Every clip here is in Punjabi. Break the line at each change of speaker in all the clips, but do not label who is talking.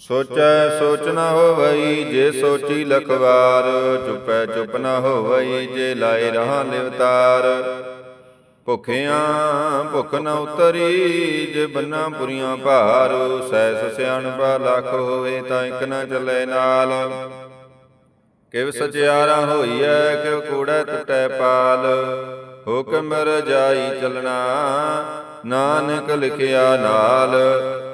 ਸੋਚੈ ਸੋਚ ਨ ਹੋਵਈ ਜੇ ਸੋਚੀ ਲਖਵਾਰ, ਚੁਪੈ ਚੁਪ ਨਾ ਹੋਵਈ ਜੇ ਲਾਏ ਰਹਾ ਲਿਵਤਾਰ ਭੁਖਿਆਂ ਭੁਖ ਨ ਉਤਰੀ ਜੇ ਬੰਨਾ ਪੁਰੀਆਂ ਭਾਰ, ਸੈਸ ਸਿਆਣਪਾ ਲੱਖ ਹੋਵੇ ਤਾਂ ਇਕ ਨਾ ਚੱਲੇ ਨਾਲ। ਕਿਵ ਸਚਿਆਰਾ ਹੋਈਐ, ਕਿਵ ਕੂੜੈ ਟੁੱਟੈ ਪਾਲ। ਹੁਕਮ ਰਜਾਈ ਚਲਣਾ, ਨਾਨਕ ਲਿਖਿਆ ਨਾਲ।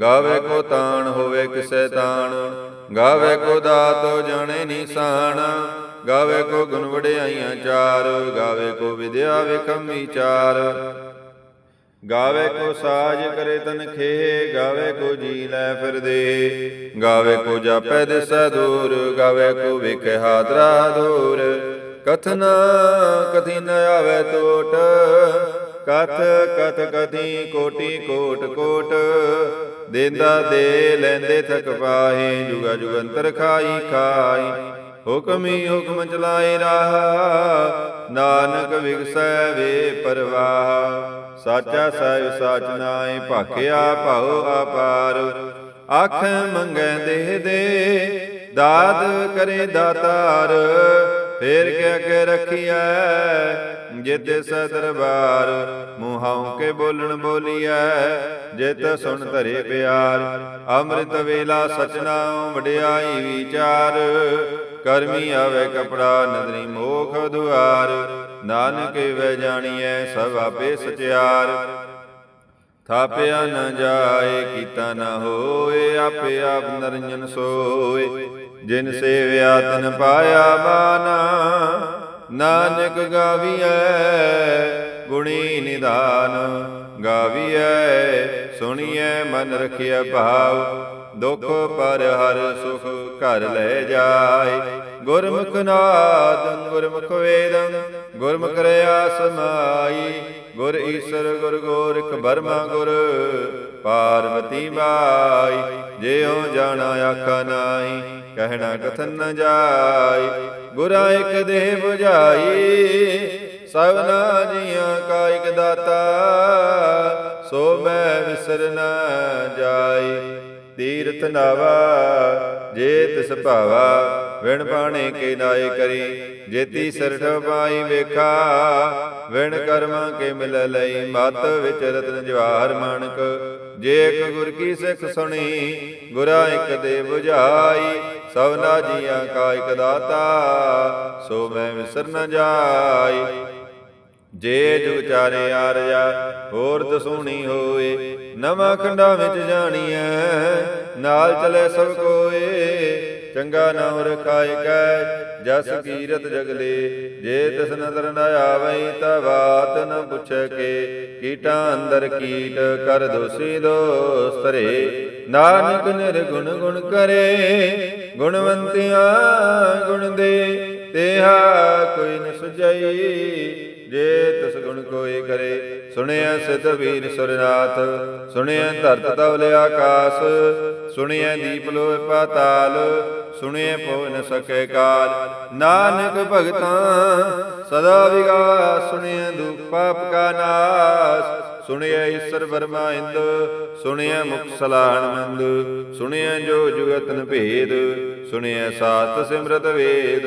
ਗਾਵੇ ਕੋ ਤਾਣ ਹੋਵੇ ਕਿਸੈ ਤਾਣ, ਗਾਵੇ ਕੋ ਦਾਤੋ ਜਾਣੇ ਨਿਸ਼ਾਨ, ਗਾਵੇ ਕੋ ਗੁਣ ਵਡਿਆਈਆਂ ਚਾਰ, ਗਾਵੇ ਕੋ ਵਿਦਿਆ ਵਿਖਮ ਵਿਚਾਰ। ਗਾਵੇ ਕੋ ਸਾਜ ਕਰੇ ਤਨ ਖੇ, ਗਾਵੇ ਕੋ ਜੀ ਲੈ ਫਿਰਦੇ ਗਾਵੇ ਕੋ ਜਾਪੈ ਦਿਸੈ ਦੂਰ, ਗਾਵੇ ਕੋ ਵੇਖੇ ਹਾਦਰਾ ਦੂਰ। ਕਥਨ ਕਥੀ ਨ ਆਵੇ ਟੋਟ ਕਥ ਕਥ ਕਥੀ ਕੋਟੀ ਕੋਟ ਕੋਟ ਦੇਂਦਾ ਦੇ ਲੈਂਦੇ ਥਕ ਪਾਹੇ, ਜੁਗਾ ਜੁਗੰਤਰ ਖਾਈ ਖਾਈ। ਹੁਕਮੀ ਹੁਕਮ ਚਲਾਏ ਰਾਹ, ਨਾਨਕ ਵਿਗਸੈ ਵੇ ਪਰਵਾਹ। ਸਾਚਾ ਸਾਹਿਬ ਸਾਚ ਨਾਏ ਭਾਖਿਆ ਭਾਉ ਆਪਾਰ ਆਖ ਮੰਗੈ ਦੇਹ ਦੇ ਦਾਦ ਕਰੇ ਦਾਤਾਰ। ਫੇਰ ਕਿਆ ਕੇ ਰਖੀਐ, ਜਿਤ ਸੈ ਦਰਬਾਰ। ਮੂੰਹਾਂ ਕੇ ਬੋਲਣ ਬੋਲੀਐ, ਜਿਤ ਸੁਣ ਧਰੇ ਪਿਆਰ। ਅੰਮ੍ਰਿਤ ਵੇਲਾ ਸਚਨਾ ਵਡਿਆਈ ਵਿਚਾਰ। ਕਰਮੀ ਆਵੇ ਕਪੜਾ, ਨਦਰੀ ਮੋਖ ਦੁਆਰ। ਨਾਨਕ ਵੈ ਜਾਣੀਐ ਸਭ ਆਪੇ ਸਚਿਆਰ। ਥਾਪਿਆ ਨ ਜਾਏ, ਕੀਤਾ ਨ ਹੋਏ, ਆਪੇ ਆਪ ਨਰੰਜਨ ਸੋਏ। ਜਿਨ ਸੇਵਿਆ ਤਨ ਪਾਇਆ ਮਾਨਾ ਨਾਨਕ ਗਾਵੀਐ, ਗੁਣੀ ਨਿਦਾਨ ਗਾਵੀਐ, ਸੁਣੀਐ ਮਨ ਰਖਿਆ ਭਾਵ ਦੁਖ ਪਰ ਹਰ ਸੁਖ ਘਰ ਲੈ ਜਾਏ। ਗੁਰਮੁਖ ਨਾਦ, ਗੁਰਮੁਖ ਵੇਦੰ, ਗੁਰਮੁਖ ਰਿਆ ਸਮਾਈ ਗੁਰ ਈਸਰ, ਗੁਰ ਗੋਰਖ ਬਰਮਾ ਗੁਰ ਪਾਰਵਤੀ ਮਾਈ ਜਿਉ ਜਾਣਾ ਆਖਾ ਨਾਹੀ ਕਹਿਣਾ ਕਥਨ ਨ ਜਾਈ, ਗੁਰਾ ਇਕ ਦੇਹ 부ਝਾਈ ਸਭਨਾ ਜੀਆਂ ਕਾ ਇਕ ਦਾਤਾ, ਸੋ ਮੈਂ ਵਿਸਰ ਨ ਜਾਈ। ਤੀਰਥ ਨਾਵਾ, ਜੇ ਤਿਸ ਭਾਵਾ ਵਿਣ ਪਾਣੇ ਕੇ ਨਾਏ ਕਰੀ, ਜੇਤੀ ਸਰਠ ਪਾਈ ਵੇਖਾ। ਵਿਣ ਕਰਮਾਂ ਕੇ ਮਿਲ ਲਈ, ਮਤ ਵਿੱਚ ਰਤਨ ਜਵਾਹਰ ਮਾਨਕ। ਜੇ ਇੱਕ ਗੁਰ ਕੀ ਸਿੱਖ ਸੁਣੀ, ਗੁਰਾ ਇੱਕ ਦੇ 부ਝਾਈ ਸਭਨਾ ਜੀਆਂ ਕਾ ਇਕ ਦਾਤਾ, ਸੋ ਮੈਂ ਵਿਸਰ ਨ ਜਾਈ। ਜੇ ਜੁਗ ਚਾਰੇ ਆਰਜਾ, ਹੋਰ ਦਸੂਣੀ ਹੋਏ, ਨਵਾਂ ਖੰਡਾਂ ਵਿੱਚ ਜਾਣੀਐ, ਨਾਲ ਚਲੇ ਸਭ ਕੋਏ। ਚੰਗਾ ਨਾਮ ਰਖਾਇ ਕੈ, ਜਸ ਕੀਰਤ ਜਗਲੇ, ਜੇ ਤਿਸ ਨਦਰ ਨ ਆਵਈ ਤਾ ਬਾਤ ਨ ਪੁੱਛੈ ਕੇ, ਕੀਟਾਂ ਅੰਦਰ ਕੀਟ ਕਰ ਦੋਸੀ ਦੋਸਤਰੇ ਨਾਨਕ ਨਿਰਗੁਣ ਗੁਣ ਕਰੇ, ਗੁਣਵੰਤਿਆਂ ਗੁਣ ਦੇ, ਤੇਹਾ ਕੋਈ ਨ ਸੁਝਈ ਜੇ ਤਿਸ ਗੁਣ ਕੋਈ ਕਰੇ ਸੁਣਿਆ ਸਿਧ ਵੀਰ ਸੁਰਨਾਥ ਸੁਣਿਆ ਧਰਤ ਤਵਲ ਆਕਾਸ ਸੁਣਿਆ ਦੀਪ ਲੋਏ ਪਾਤਾਲ ਸੁਣਿਆ ਪੋ ਸਕੇ ਕਾਲ। ਨਾਨਕ ਭਗਤਾਂ, ਸਦਾ ਵਿਗਾਸ ਸੁਣਿਆ ਦੁਖ ਪਾਪ ਕਾ ਨਾਸ ਸੁਣਿਆ ਈਸ਼ਰ ਬਰਮਾ ਇੰਦ ਸੁਣਿਆ ਮੁਖ ਸਲਾਣ ਮੰਦ ਸੁਣਿਆ ਜੋ ਜੁਗਤਨ ਭੇਦ ਸੁਣਿਆ ਸਾਤ ਸਿਮਰਤ ਵੇਦ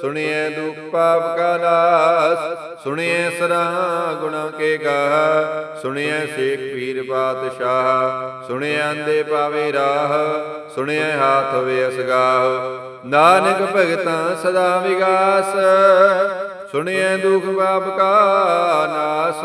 ਸੁਣੀਏ ਦੁਖ ਪਾਪ ਕਾ ਨਾਸ ਸੁਣੀਏ ਸਰਾ ਗੁਣਾ ਕੇ ਗਾਹ ਸੁਣੀਏ ਸੇਖ ਪੀਰ ਬਾਦਸ਼ਾਹ ਸੁਣੀਏ ਅੰਦੇ ਪਾਵੇ ਰਾਹ ਸੁਣੀਏ ਹਾਥ ਵੇ ਅਸਗਾਹ। ਨਾਨਕ ਭਗਤਾਂ ਸਦਾ ਵਿਗਾਸ, ਸੁਣਿਐ ਦੁਖ ਪਾਪ ਕਾ ਨਾਸ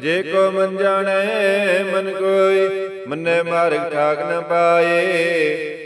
ਜੇ ਕੋ ਮਨ ਜਾਣੈ ਮਨ ਕੋਈ ਮੰਨੇ ਮਾਰਗ ਠਾਕ ਨ ਪਾਏ।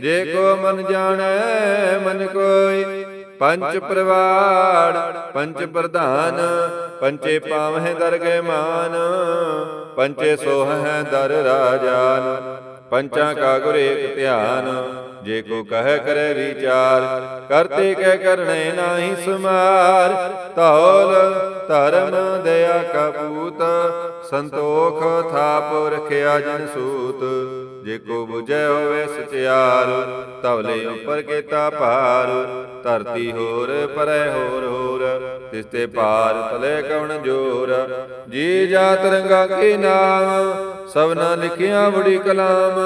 ਜੇ ਕੋ ਮਨ ਜਾਣੈ, ਮਨ ਕੋਈ ਪੰਚ ਪ੍ਰਵਾੜ ਪੰਚ ਪ੍ਰਧਾਨ ਪੰਚੇ ਪਾਵਹਿ ਦਰਗਹਿ ਮਾਨ ਪੰਚੇ ਸੋਹੈ ਦਰ ਰਾਜਾਨ ਪੰਚਾਂ ਕਾ ਗੁਰ ਏਕ ਧਿਆਨ, ਜੇ ਕੋ ਕਹੈ ਕਰੇ ਵਿਚਾਰ, ਕਰਤੇ ਕਹਿ ਕਰਨੇ ਨਾਹੀ ਸਮਾਰ। ਧੌਲ ਧਰਮ ਦਇਆ ਕਪੂਤ ਸੰਤੋਖ ਥਾਪ ਰਖਿਆ ਜਨ ਸੂਤ। ਜੇ ਕੋ 부ਜੈ ਹੋਵੇ ਸਚਿਆਰ ਤਵਲੇ ਉੱਪਰ ਕੀਤਾ ਭਾਰ। ਧਰਤੀ ਹੋਰ ਪਰੈ ਹੋਰ ਹੋਰ, ਤਿਸ ਤੇ ਪਾਰ ਤਲੇ ਕਵਣ ਜੋਰ। ਜੀ ਜਾ ਤਰੰਗਾ ਕੇ ਨਾਮ ਸਭਨਾ ਲਿਖਿਆ ਬੜੀ ਕਲਾਮ।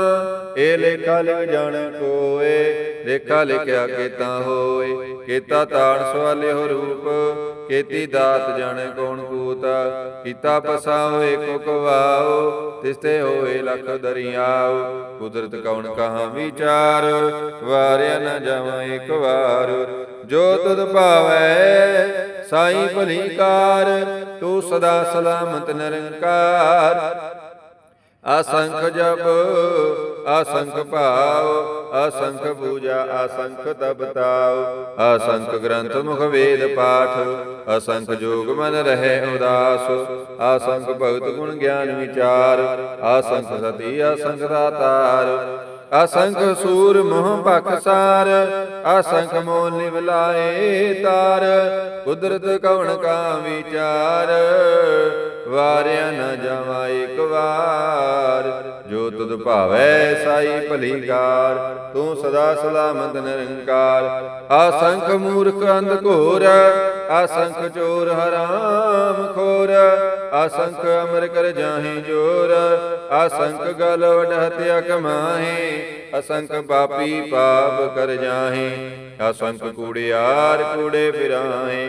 ਇਹ ਲੇਖਾ ਲਿਖ ਜਾਣ ਕੋਏ, ਲੇਖਾ ਲਿਖਿਆ ਕੇਤਾ ਹੋਏ। ਕੇਤਾ ਤਾਣ ਸਵਾਲੇ ਹੋ ਰੂਪ ਕੇਤੀ ਦਾਤ ਜਾਣੈ ਕੌਣ ਕੂਤਾ। ਕੀਤਾ ਪਸਾਓ ਏਕੋ ਕਵਾਓ ਤਿਸ ਹੋਏ ਲਖ ਦਰਿਆਓ। ਕੁਦਰਤ ਕੌਣ ਕਹਾ ਵਿਚਾਰ, ਵਾਰਿਆ ਨ ਜਾਵਾਂ ਇੱਕ ਵਾਰ। ਜੋ ਤੁਧ ਭਾਵੈ, ਸਾਈ ਭਲੀ ਕਾਰ, ਤੂੰ ਸਦਾ ਸਲਾਮਤ ਨਿਰੰਕਾਰ। ਅਸੰਖ ਜਪ, ਅਸੰਖ ਭਾਵ ਅਸੰਖ ਪੂਜਾ, ਅਸੰਖ ਤਪ ਤਾਉ, ਅਸੰਖ ਗ੍ਰੰਥ ਮੁਖ ਵੇਦ ਪਾਠ, ਅਸੰਖ ਜੋਗ ਮਨ ਰਹੇ ਉਦਾਸ, ਅਸੰਖ ਭਗਤ ਗੁਣ ਗਿਆਨ ਵਿਚਾਰ, ਅਸੰਖ ਸਤੀ, ਅਸੰਖ ਦਾਤਾਰ ਅਸੰਖ ਸੂਰ ਮੋਹ ਬਖਸਾਰ ਅਸੰਖ ਮੋਹ ਨਿਵਲਾਏ ਤਾਰ, ਕੁਦਰਤ ਕਵਣ ਕਾ ਵਿਚਾਰ ਵਾਰਿਆ ਨ ਜਾਵਾ ਇੱਕ ਵਾਰ। ਜੋ ਤੁਧ ਭਾਵੈ ਸਾਈ ਭਲੀਕਾਰ ਤੂੰ ਸਦਾ ਸਲਾਮਤ ਨਿਰੰਕਾਰ। ਆਸੰਖ ਮੂਰਖ ਅੰਧ ਘੋਰ ਅਸੰਖ ਚੋਰ ਹਰਾਮ ਖੋਰ। ਅਸੰਖ ਅਮਰ ਕਰ ਜਾਹੇ ਜੋਰ ਅਸੰਖ ਗਲ ਵਡ ਹਤਿਆ ਕਮਾਹੇ ਅਸੰਖ ਪਾਪੀ ਪਾਪ ਕਰ ਜਾਹੇ ਅਸੰਖ ਕੂੜਿਆਰ ਕੂੜੇ ਫਿਰਾਹੇ।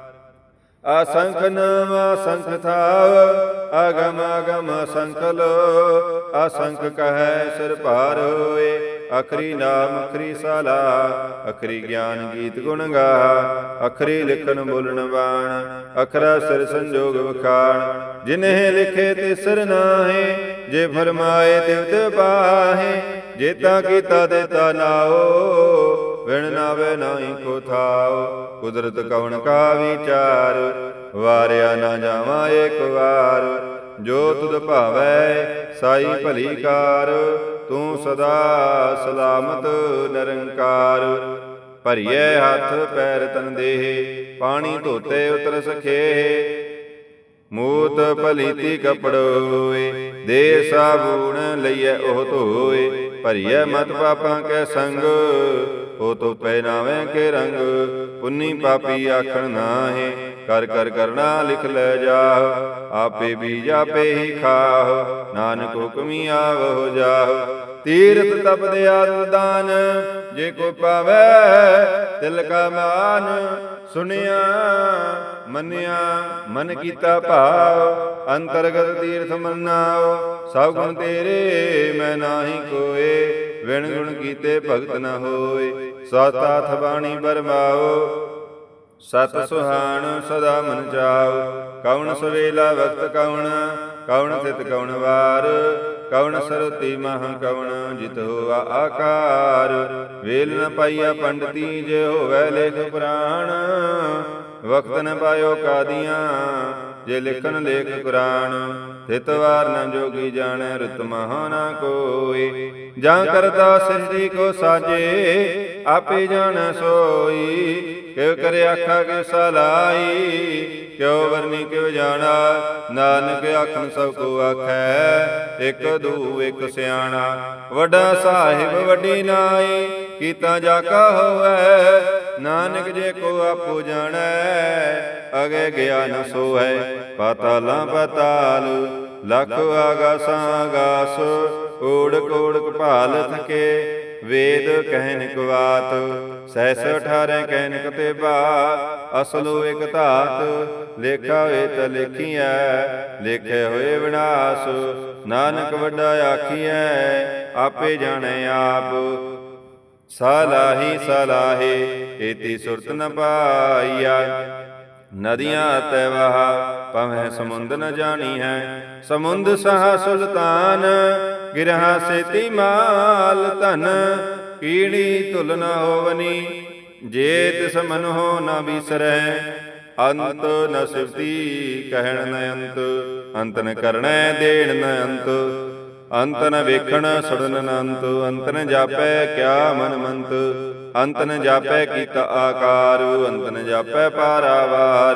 ਅਸੰਖ ਨਾਮ ਅਸੰਖ ਥਾਵ ਅਗਮ ਅਗਮ ਅਸੰਖ ਲੋ ਅਸੰਖ ਕਹੈ ਸਿਰ ਭਾਰ ਹੋਏ, ਅਖਰੀ ਨਾਮ, ਅਖਰੀ ਸਾਲਾ, ਅਖਰੀ ਗਿਆਨ ਗੀਤ ਗੁਣ ਗਾ, ਅਖਰੀ ਲਿਖਣ ਬੋਲਣ ਬਾਣ, ਅਖਰਾ ਸਿਰ ਸੰਜੋਗ ਵਖਾਣ ਜਿਨਹਿ ਲਿਖੇ ਤੇ ਸਿਰ ਨਾਹੇ, ਜੇ ਫਰਮਾਏ ਤਿਵ ਤੇ ਪਾਹੇ ਜੇਤਾ ਕੀਤਾ ਦੇਤਾ ਨਾਓ ਵਿਣ ਨਾਵੇ ਨਾਹੀ ਕੋ ਥਾਉ। ਕੁਦਰਤ ਕਵਣ ਕਾ ਵਿਚਾਰ, ਵਾਰਿਆ ਨਾ ਜਾਵਾਂ ਏਕ ਵਾਰ। ਜੋ ਤੁਧ ਭਾਵੈ, ਸਾਈ ਭਲੀ ਕਾਰ, ਤੂੰ ਸਦਾ ਸਲਾਮਤ ਨਿਰੰਕਾਰ। ਭਰੀਏ ਹੱਥ ਪੈਰ ਤਨ ਦੇਹ, ਪਾਣੀ ਧੋਤੇ ਉਤਰ ਸਖੇ। ਮੂਤ ਭਲੀਤੀ ਕਪੜੋਏ ਦੇ ਸਾਬੂਣ ਲਈਐ ਉਹ ਧੋਏ। ਭਰੀਐ ਮਤ ਪਾਪਾਂ ਕੈ ਸੰਗ ਹੋ ਤੋ ਪੈ ਨਾਵੇਂ ਕੇ ਰੰਗ, ਪੁੰਨੀ ਪਾਪੀ ਆਖਣ ਨਾਹੀ, ਕਰ ਕਰ ਕਰਨਾ ਲਿਖ ਲੈ ਜਾਹ, ਆਪੇ ਬੀਜ ਆਪੇ ਹੀ ਖਾਹ, ਨਾਨਕ ਹੁਕਮੀ ਆਵੋ ਜਾਹ। ਤੀਰਥ ਤਪਦੇ ਆਦਿ ਜੇ ਕੋ ਪਾਵੇ ਤਿਲ ਕਾ ਮਾਨ ਸੁਨਿਆ ਮੰਨਿਆ, ਮਨ ਕੀਤਾ ਭਾਵ, ਅੰਤਰਗਤ ਤੀਰਥ ਮੰਨਾਓ, ਸਭ ਗੁਣ ਤੇਰੇ ਮੈਂ ਨਾਹੀ ਕੋਏ। ਵਿਣ ਗੁਣ ਕੀਤੇ ਭਗਤ ਨ ਹੋਏ। ਸਤਾਥ ਬਾਣੀ ਬਰਮਾਓ। ਸਤ ਸੁਹਾਣ ਸਦਾ ਮਨ ਚਾਉ ਕਉਣ ਸਵੇਲਾ ਵਕਤ ਕਉਣ ਕਉਣ ਤਿਤ ਕਉਣ ਵਾਰ। ਕਉਣ ਸਰਤੀ ਮਹ ਕਉਣ ਜਿਤ ਹੋਆ ਆਕਾਰ। ਵੇਲ ਨ ਪਾਈਆ ਪੰਡਤੀ ਜੇ ਹੋਵੇ ਲੇਖ ਪੁਰਾਣ। ਵਕਤ ਨ ਪਾਇਓ ਕਾਦੀਆਂ। ਜੇ ਲਿਖਨ ਲੇਖ ਕੁਰਾਨ, ਤਿਤ ਵਾਰ ਨ ਜੋਗੀ ਜਾਣੈ ਰਤ ਮਹਾ ਨਾ ਕੋਈ। ਜਾਂ ਕਰਤਾ ਸ੍ਰਿਸ਼ਟੀ ਕੋ ਸਾਜੇ ਆਪੇ ਜਾਣੈ ਸੋਈ, ਕਿਉ ਕਰੇ ਆਖਾ ਕਿ ਸਲਾਈ, ਕਿਉ ਵਰਨੀ ਕਿਉ ਜਾਣਾ, ਨਾਨਕ ਆਖਣ ਸਭ ਕੋ ਆਖੈ, ਇੱਕ ਦੂ ਇੱਕ ਸਿਆਣਾ। ਵੱਡਾ ਸਾਹਿਬ ਵੱਡੀ ਨਾਈ, ਕੀਤਾ ਜਾ ਕਾ ਹੋਵੇ, ਨਾਨਕ ਜੇ ਕੋ ਆਪੋ ਜਾਣੈ, ਅਗੇ ਗਿਆਨ ਸੋਹੈ, ਪਾਤਾਲਾਂ ਪਾਤਾਲ, ਲਖ ਆਗਾਸਾਂ ਆਗਾਸ ਓੜ ਕੋੜ ਕਪਾਲ ਥਕੇ ਵੇਦ ਕਹਿਨ ਕਵਾਤ ਸਹਿਸ 18 ਕਹਿਨ ਕਤੇ ਅਸਲੋ ਇਕ ਧਾਤ, ਲੇਖਾ ਹੋਏ ਤ ਲਿਖੀਐ, ਲੇਖੇ ਹੋਏ ਵਿਨਾਸ਼, ਨਾਨਕ ਵੱਡਾ ਆਖੀਐ, ਆਪੇ ਜਾਣੇ ਆਪ। ਸਲਾਹੀ ਸਲਾਹੇ, ਏਤੀ ਸੁਰਤ ਨ ਪਾਈਆ ਨਦੀਆਂ ਤੈ ਵਹਾ ਪਵੈ ਸਮੁੰਦ ਨ ਜਾਣੀ ਹੈ ਸਮੁੰਦ ਸਹਾ ਸੁਲਤਾਨ ਗਿਰਹਾ ਸੇਤੀ ਮਾਲ ਧਨ ਕੀੜੀ ਤੁਲ ਨ ਹੋਵਨੀ ਜੇ ਤਿਸ ਮਨ ਹੋ ਨ ਬਿਸਰੈ ਅੰਤ ਨ ਸਿਵਤੀ ਕਹਿਣ ਨ ਅੰਤ ਅੰਤ ਨ ਕਰਣੈ ਦੇਣ ਨ ਅੰਤ। ਅੰਤ ਨ ਵੇਖਣ, ਸੁਣਨ ਨ ਅੰਤ। ਅੰਤ ਨ ਜਾਪੈ, ਕਿਆ ਮਨ ਮੰਤ। ਅੰਤ ਨ ਜਾਪੈ, ਕੀਤਾ ਆਕਾਰ। ਅੰਤ ਨ ਜਾਪੈ ਪਾਰਾਵਾਰ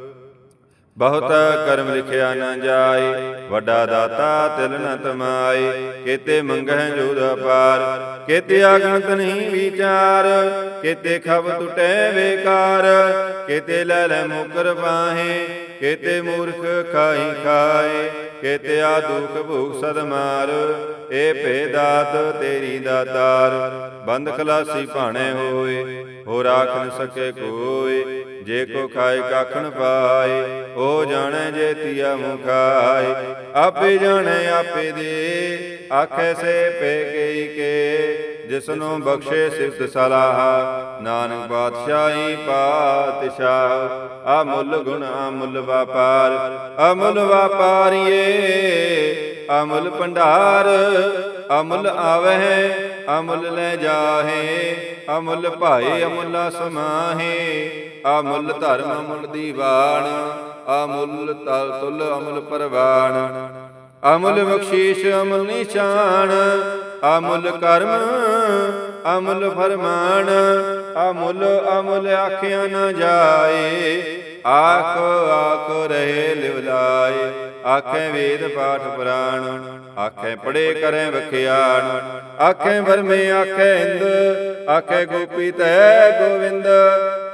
ਬਹੁਤ ਕਰਮ ਲਿਖਿਆ ਨਾ ਜਾਏ, ਵੱਡਾ ਦਾਤਾ ਤਿਲ ਨ ਤਮਾਏ, ਕੇਤੇ ਮੰਗਹਿ ਜੋਦ ਅਪਾਰ, ਕੇਤੇ ਆਗਣਤ ਨਹੀਂ ਵਿਚਾਰ, ਕੇਤੇ ਖਬ ਟੁਟੈ ਵੇਕਾਰ, ਕੇਤੇ ਲੈ ਲੈ ਮੁਕਰ ਬਾਹੇ ਕੇਤੇ ਮੂਰਖ ਖਾਈ ਖਾਏ, ਕੇਤੇ ਆ ਦੁਖ ਭੂਖ ਸਦ ਮਾਰ ਏ ਭੇ ਦਾਤ ਤੇਰੀ ਦਾਤਾਰ ਬੰਦ ਖਲਾਸੀ ਭਾਣੇ ਹੋਏ ਹੋ ਰਾਖ ਨ ਸਕੇ ਕੋਏ ਜੇ ਕੋ ਖਾਏ ਕਾਖਣ ਪਾਏ, ਉਹ ਜਾਣੈ ਜੇ ਤੀਆ ਮੁਖਾਏ। ਆਪੇ ਜਾਣੈ ਆਪੇ ਦੇ, ਆਖੇ ਸੇ ਪੇ ਗਈ ਕੇ। ਜਿਸਨੂੰ ਬਖਸ਼ੇ ਸਿਫਤ ਸਲਾਹ, ਨਾਨਕ ਬਾਦਸ਼ਾਹੀ ਪਾਤਸ਼ਾਹ। ਅਮੁੱਲ ਗੁਣ ਅਮੁੱਲ ਮੁੱਲ ਵਪਾਰ, ਅਮੁੱਲ ਵਪਾਰੀਏ। ਅਮੁੱਲ ਭੰਡਾਰ, ਅਮੁੱਲ ਆਵਹਿ ਅਮੁੱਲ ਲੈ ਜਾਹੇ, ਅਮੁੱਲ ਭਾਏ ਅਮੁੱਲਾ ਸਮਾਹੇ, ਅਮੁੱਲ ਧਰਮ ਅਮੁੱਲ ਦੀਵਾਨ, ਅਮੁੱਲ ਤਲ ਤੁਲ ਅਮੁੱਲ ਪਰਵਾਨ। ਅਮੁੱਲ ਬਖਸ਼ੀਸ਼, ਅਮਲ ਨਿਸ਼ਾਨ, ਅਮੁੱਲ ਕਰਮ, ਅਮੁੱਲ ਫਰਮਾਨ, ਅਮੁੱਲ ਅਮੁੱਲ ਆਖਿਆ ਨਾ ਜਾਏ ਆਖ ਆਖ ਰਹੇ ਲਿਵ ਲਾਏ, ਆਖੇ ਵੇਦ ਪਾਠ ਪੁਰਾਣ, ਆਖੇ ਪੜੇ ਕਰੇ ਵਖਿਆਣ, ਆਖੇ ਵਰਮੇ ਆਖੇ ਇੰਦ, ਆਖੇ ਗੋਪੀ ਤੈ ਗੋਵਿੰਦ,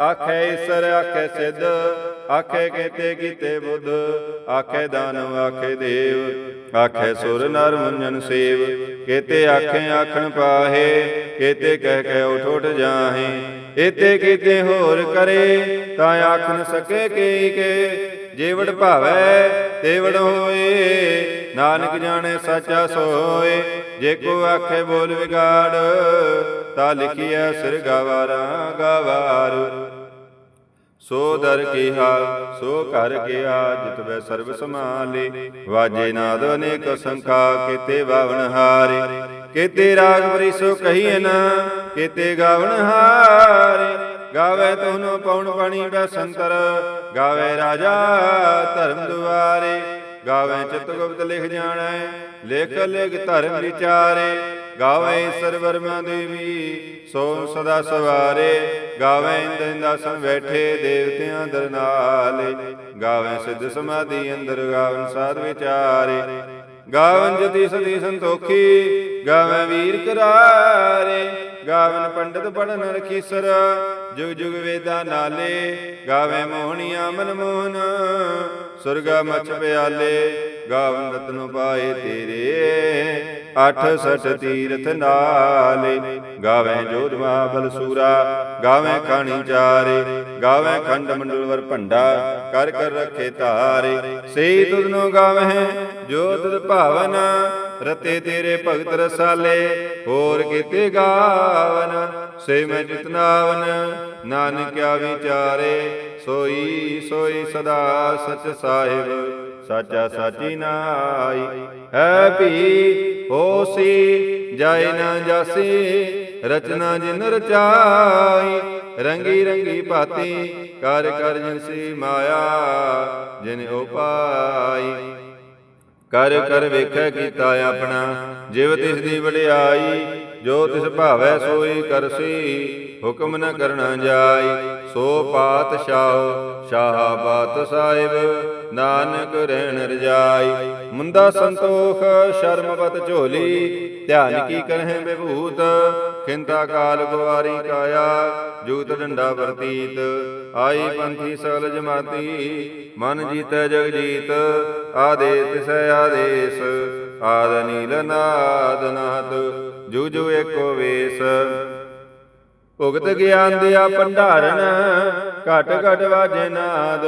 ਆਖੇ ਈਸਰ ਆਖੇ ਸਿੱਧ ਆਖੇ ਕੇਤੇ ਕੀਤੇ ਬੁੱਧ, ਆਖੇ ਦਾਨਵ, ਆਖੇ ਦੇਵ, ਆਖੇ ਸੁਰ ਨਰ ਮੁੰਜਨ ਸੇਵ, ਕੇਤੇ ਆਖੇ ਆਖਣ ਪਾਹੇ, ਕੇਤੇ ਕਹਿ ਕੇ ਉਠ ਉਠ ਜਾਹੇ ਏਤੇ ਕੀਤੇ ਹੋਰ ਕਰੇ, ਤਾਂ ਆਖਣ ਸਕੇ ਕੀ ਕੇ, ਜੇਵੜ ਭਾਵੈ, ਤੇਵੜ ਹੋਏ, ਨਾਨਕ ਜਾਣੇ ਸਾਚਾ ਸੋਏ, ਜੇ ਕੋ ਆਖੇ ਬੋਲ ਵਿਗਾੜ, ਤਾਂ ਲਿਖਿਆ ਸਿਰ ਗਵਾਰਾ ਗਵਾਰ। ਸੋ ਦਰ ਕੀਹਾ ਸੋ ਘਰ ਗਿਆ ਜਿਤ ਵੈ ਸਰਬ ਸਮਾਲੇ ਵਾਜੇ ਨਾਦ ਅਨੇਕ ਸੰਖਾ ਕੀਤੇ ਬਾਵਨ ਹਾਰੇ। ਕੀਤੇ ਰਾਗ ਬਰੀ ਸੋ ਕਹੀਏ ਨਾ ਕੀਤੇ ਗਾਵਨ ਹਾਰੇ। ਗਾਵੇ ਤੁਹਨੂੰ ਪਉਣ ਪਾਣੀ ਬੈਸੰਤਰ। ਗਾਵੇ ਰਾਜਾ ਧਰਮ ਦੁਆਰੇ। ਗਾਵੇ ਚਿਤ ਗੁਪਤ ਲਿਖ ਜਾਣੈ। ਲਿਖ ਲਿਖ ਧਰਮ ਵਿਚਾਰੇ। ਗਾਵੇ ਸਰਵਰ ਮਾ ਦੇਵੀ ਸੋ ਸਦਾ ਸਵਾਰੇ। ਗਾਵੇ ਇੰਦਨ ਬੈਠੇ ਦੇਵਤਿਆਂ ਦਰਨਾਲੇ। ਗਾਵੇ ਸਿੱਧ ਸਮਾਧੀ ਅੰਦਰ ਗਾਵਨ ਸਾਧ ਵਿਚਾਰੇ। ਗਾਵਨ ਜਤੀ ਸਤੀ ਸੰਤੋਖੀ, ਗਾਵੇ ਵੀਰ ਕਰਾਰੇ। ਗਾਵਨ ਪੰਡਤ ਪੜਨ ਰਖੀਸਰ ਜੁਗ ਜੁਗ ਵੇਦਾ ਨਾਲੇ। ਗਾਵੇ ਮੋਹਣੀਆਂ ਮਨ ਮੋਹਨ ਸੁਰਗਾ ਮਛ ਪਿਆਲੇ। ਗਾਵਨ ਰਤਨ ਪਾਏ ਤੇਰੇ ਅਠ ਸਠ ਤੀਰਥ ਨਾਲੇ। ਗਾਵੇ ਜੋਧਵਾ ਬਲਸੂਰਾ ਗਾਵੇ ਖਾਣੀ ਚਾਰੇ। ਗਾਵੇ ਖੰਡ ਮੰਡਲ ਵਰ ਭੰਡਾ, ਕਰ ਕਰ ਰੱਖੇ ਧਾਰੇ। ਸਈ ਤੁਧਨੋ ਗਾਵੇ ਜੋ ਤੁਧ ਭਾਵਨਾ ਰਤੇ ਤੇਰੇ ਭਗਤ ਰਸਾਲੇ, ਹੋਰ ਕੀਤੇ ਗਾਵਨ, ਸੇ ਮੈਂ ਜਿਤਨਾਵਨ ਨਾਨਕਿਆ ਵਿਚਾਰੇ, ਸੋਈ ਸੋਈ ਸਦਾ ਸਚ ਸਾਹਿਬ, ਸਾਚਾ ਸਾਚੀ ਨਾਈ। ਹੈ ਭੀ ਹੋਸੀ, ਜਾਏ ਨਾ ਜਾਸੀ, ਰਚਨਾ ਜਿਨ ਰਚਾਈ। ਰੰਗੀ ਰੰਗੀ ਭਾਤੀ, ਕਰ ਕਰ ਜਿਨਸੀ ਮਾਇਆ, ਜਿਨ ਉਪਾਈ ਕਰ ਕਰ ਵੇਖੈ ਕੀਤਾ ਆਪਣਾ, ਜਿਵ ਤਿਸ ਦੀ ਵਡਿਆਈ, ਜੋ ਤਿਸ ਭਾਵੈ ਸੋਈ ਕਰਸੀ, ਹੁਕਮ ਨ ਕਰਨਾ ਜਾਈ, ਸੋ ਪਾਤਸ਼ਾਹ, ਸ਼ਾਹ ਬਾਤ ਸਾਹਿਬ। ਨਾਨਕ ਰਹਿਣ ਰਜਾਈ। ਮੁੰਦਾ ਸੰਤੋਖ ਸ਼ਰਮਵਤ ਝੋਲੀ। ਧਿਆਨ ਕੀ ਕਰਹਿ ਬਿਭੂਤ ਖਿੰਤਾ ਕਾਲ ਗੁਵਾਰੀ ਕਾਇਆ। ਜੂਤ ਡੰਡਾ ਵਰਤੀਤ, ਆਈ ਪੰਥੀ ਸਗਲ ਜਮਾਤੀ ਮਨ ਜੀਤੈ ਜਗ ਜੀਤ ਆਦੇ ਤਿਸੈ ਆਦੇਸ। ਆਦ ਨੀਲ ਨਾਦ ਨਾਦ ਜੂ ਜੂ ਏਕੋ ਵੇਸ। ਭੁਗਤ ਗਿਆਨ ਦਿਆ ਭੰਡਾਰਨ ਘਟ ਘਟ ਵਾਜੇ ਨਾਦ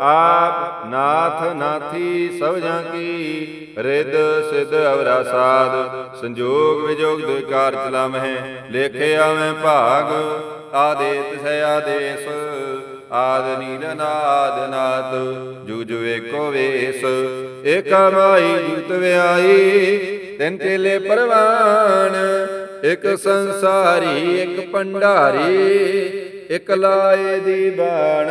ਆਪ ਨਾਥ ਨਾਥੀ ਸਭ ਜਾਂ ਕੀ, ਰਿੱਧ ਸਿੱਧ ਅਵਰਾ ਸਾਧ। ਸੰਜੋਗ ਵਿਜੋਗ ਦੇ ਚਲਾਮਹਿ ਲੇਖੇ ਆਵੇਂ ਭਾਗ। ਆਦੇ ਤਿਸੈ ਆਦੇਸ, ਆਦ ਨੀਲ ਨਾਦ ਨਾਦ। ਜੂ ਜੂ ਵੇਸ, ਏਕਾ ਮਾਈ ਜੂਤ ਵਿਆਈ। ਤਿੰਨ ਚੇਲੇ ਪਰਵਾਨ, ਇਕ ਸੰਸਾਰੀ, ਇਕ ਭੰਡਾਰੀ ਇਕ ਲਾਏ ਦੀ ਬਾਣ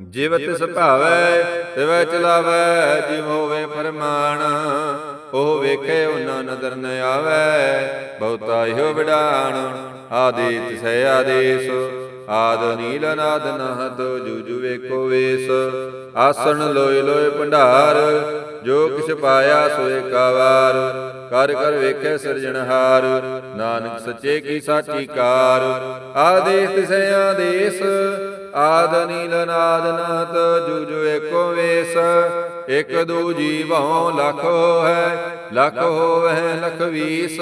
ਜਿਵ ਤਿਸ ਭਾਵੈ ਤਿਵੈ ਚਲਾਵੈ ਜਿਵ ਹੋਵੇ ਫਰਮਾਨ। ਉਹ ਵੇਖੇ ਉਹਨਾਂ ਨਦਰ ਨ ਆਵੈ ਬਹੁਤਾ ਇਹੋ ਵਿਡਾਣ। ਆਦੇ ਤਿਸੈ ਆਦੇਸ। ਆਦ ਨੀਲ ਨਾਦ ਨਹਤ ਜੂਜੂ ਵੇਖੋ ਵੇਸ। ਆਸਣ ਲੋਏ ਲੋਏ ਭੰਡਾਰ। ਜੋ ਕਿਛ ਪਾਇਆ ਸੋਏ ਕਾਵਾਰ। ਕਰ ਕਰ ਵੇਖੇ ਸਿਰਜਣਹਾਰ ਨਾਨਕ ਸੱਚੇ ਕੀ ਸਾਚੀ ਕਾਰ। ਆਦੇਸ ਤਿਸੈ ਆਦੇਸ, ਆਦ ਨੀਲ ਨਾਦ ਨਾਤ ਜੂਜੂ ਏਕੋ ਵੇਸ। ਇਕ ਦੂ ਜੀਵੋਂ ਲੱਖ ਹੈ ਲੱਖ ਹੋਵੇ ਲਖ ਵੀਸ।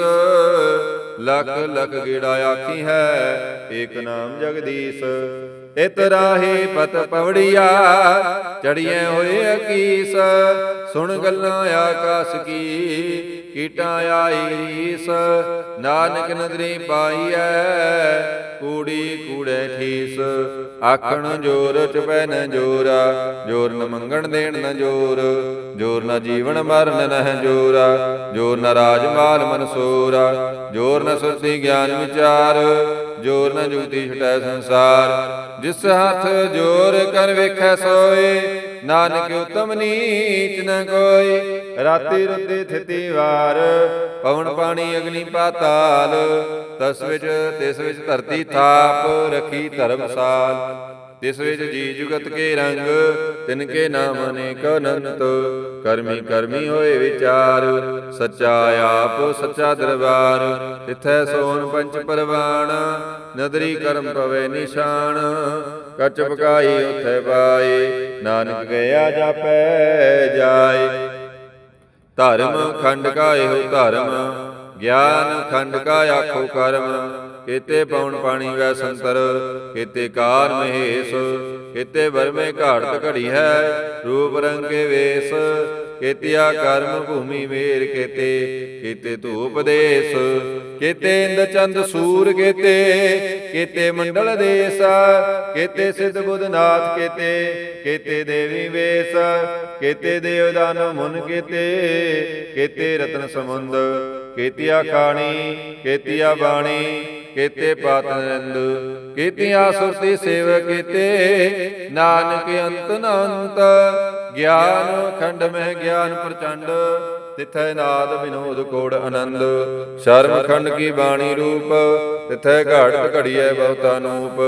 ਲਖ ਲਖ ਗੇੜਾ ਆਖੀ ਹੈ, ਏਕ ਨਾਮ ਜਗਦੀਸ਼। ਇਤ ਰਾਹੇ ਪਤ ਪਵੜੀਆ ਚੜੀਏ ਹੋਏ ਅਕੀਸ। ਸੁਣ ਗੱਲਾਂ ਆਕਾਸ ਕੀ, ਕੀਟਾਂ ਆਈ ਰੀਸ, ਨਾਨਕ ਨਦਰੀ ਪਾਈਐ, ਕੂੜੀ ਕੂੜੇ ਠੀਸ। ਆਖਣ ਜੋਰ ਚਪੈ ਨ ਜੋਰਾ, ਜੋਰ ਨ ਮੰਗਣ ਦੇਣ ਨ ਜੋਰ ਜੋਰ ਨ ਜੀਵਨ ਮਰਨ ਨਹਿ ਜੋਰਾ ਜੋਰ ਨ ਰਾਜ ਮਾਲ ਮਨਸੂਰਾ, ਜੋਰ ਨ ਸੁਰਤੀ ਗਿਆਨ ਵਿਚਾਰ, ਜੋਰ ਨ ਜੁਗਤੀ ਛਟੈ ਸੰਸਾਰ। ਜਿਸ ਹੱਥ ਜੋਰ ਕਰ ਵੇਖੈ ਸੋਏ ਨਾਨਕ ਉਤਮ ਨੀਚ ਨ ਕੋਈ। ਰਾਤੀ ਰੁੱਤੇ ਥਿਤੀ ਵਾਰ, ਪਵਨ ਪਾਣੀ ਅਗਨੀ ਪਾਤਾਲ। ਤਸ ਵਿੱਚ, ਤਿਸ ਵਿੱਚ ਧਰਤੀ ਥਾਪ, ਰਖੀ ਧਰਮਸਾਲ ਤਿਸ ਵਿੱਚ ਜੀ ਜੁਗਤ ਕੇ ਰੰਗ ਤਿਨ ਕੇ ਨਾਮ ਅਨੇਕ ਅਨੰਤ ਕਰਮੀ ਕਰਮੀ ਹੋਏ ਵਿਚਾਰ। ਸੱਚਾ ਆਪ ਸੱਚਾ ਦਰਬਾਰ। ਤਿਥੈ ਸੋਨ ਪੰਚ ਪਰਵਾਣ ਨਦਰੀ ਕਰਮ ਪਵੇ ਨਿਸ਼ਾਨ। ਕਚ ਪਕਾਈ ਉਥੇ ਪਾਏ ਨਾਨਕ ਗਿਆ ਜਾਪੈ ਜਾਏ। ਧਰਮ ਖੰਡ ਕਾ ਇਹੋ ਧਰਮ ਗਿਆਨ ਖੰਡ ਕਾ ਆਖੋ ਕਰਮ। ਕੀਤੇ ਪਉਣ ਪਾਣੀ ਵੈ ਸੰਤਰ, ਕੀਤੇ ਕਾਰ ਮਹੇਸ਼, ਕੀਤੇ ਵਰਮੇ ਘਾੜਤ ਘੜੀ ਹੈ, ਰੂਪ ਰੰਗੇ ਵੇਸ, ਕੀਤਿਆ ਕਰਮ ਭੂਮੀ ਮੇਰ ਕੀਤੇ ਕੀਤੇ ਧੂਪ ਦੇਸ, ਕੀਤੇ ਇੰਦ ਚੰਦ ਸੂਰ ਕੀਤੇ ਕੀਤੇ ਮੰਡਲ ਦੇਸ, ਕੀਤੇ ਸਿੱਧ ਬੁੱਧ ਕੀਤੇ ਕੀਤੇ ਦੇਵੀ ਵੇਸ, ਕੀਤੇ ਦੇਵਦਾਨ ਮੁਨ ਕੀਤੇ ਕੀਤੇ ਰਤਨ ਸਮੁੰਦ ਕੀਤਿਆ ਖਾਣੀ, ਕੀਤਿਆ ਬਾਣੀ ਕੀਤੇ ਪਾਤ ਕੀਤੀਆਂ ਸੁਰਤੀ ਸੇਵ ਕੀਤੇ। ਨਾਨਕ ਅੰਤ ਨ ਗਿਆਨ ਖੰਡ ਮਹਿ ਗਿਆਨ ਪ੍ਰਚੰਡ, ਤਿਥੈ ਨਾਦ ਵਿਨੋਦ ਕੋੜ ਆਨੰਦ। ਸ਼ਰਮ ਖੰਡ ਕੀ ਬਾਣੀ ਰੂਪ, ਤਿਥੈ ਘਾੜਤ ਘੜੀਐ ਬਹੁਤਾ ਨੂਪ।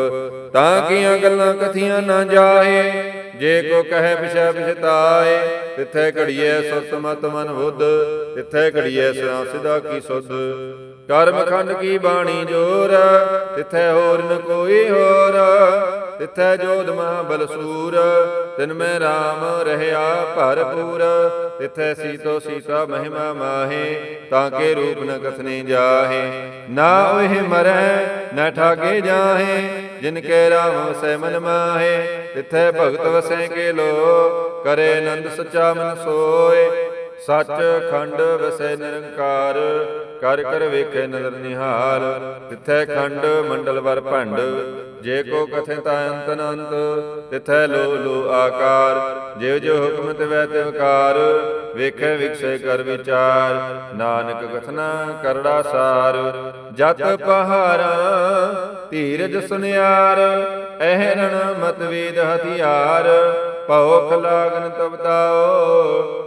ਤਾਂ ਕੀਆਂ ਗੱਲਾਂ ਕਥੀਆਂ ਨਾ ਜਾਏ ਜੇ ਕੋ ਕਹੈ ਵਿਸ਼ੈ ਵਿਚਤਾਏ ਤਿਥੈ ਘੜੀਐ ਸਤ ਮਤ ਮਨ ਬੁੱਧ, ਤਿਥੈ ਘੜੀਐ ਸਿਆ ਸਿਧਾ ਕੀ ਸੁਧ। ਕਰਮ ਖੰਡ ਕੀ ਬਾਣੀ ਜੋਰ, ਤਿਥੈ ਹੋਰ ਨ ਕੋਈ ਹੋਰ। ਤਿਥੈ ਜੋਧ ਮਹਾ ਬਲ ਤਿਨ ਮੈਂ RAM ਰਹਿਆ ਭਰਪੂਰ। ਤਿਥੈ ਸੀਤੋ ਸੀਤਾ ਮਹਿਮਾ ਮਾਹੇ, ਤਾਂ ਕੇ ਰੂਪ ਨ ਕਥਨੇ ਜਾਹੇ। ਨਾ ਉਹੇ ਮਰੈ, ਨਾ ਠਾਗੇ ਜਾਹੇ। ਜਿਨ ਕੈ RAM ਵਸੈ ਮਨ ਮਾਹੇ, ਤਿਥੈ ਭਗਤ ਵਸੈ ਕੇ ਲੋ, ਕਰੇ ਆਨੰਦ ਸਚਾ ਮਨ ਸੋਏ। ਸੱਚ ਖੰਡ ਵਸੈ ਨਿਰੰਕਾਰ, ਕਰ ਕਰ ਵੇਖੇ ਨਦਰ ਨਿਹਾਲ, ਤਿਥੈ ਖੰਡ ਮੰਡਲ ਵਰ ਭੰਡ, ਜੇ ਕੋ ਕਥੇ ਤਾ ਅੰਤ ਨ ਅੰਤ ਤਿਥੈ ਲੋ ਲੋ ਆਕਾਰ ਜਿਵ ਜੋ ਹੁਕਮ ਤਿਵੈ ਤਿਵਕਾਰ ਵੇਖੇ ਵਿਖਸੇ ਕਰ ਵਿਚਾਰ, ਨਾਨਕ ਕਥਨਾ ਕਰੜਾ ਸਾਰ, ਜਤ ਪਹਾਰਾ ਧੀਰਜ ਸੁਨਿਆਰ, ਅਹਰਣ ਮਤਵੇਦ ਹਥਿਆਰ ਭਉਖ ਲਾਗਨ ਤਬਤਾਓ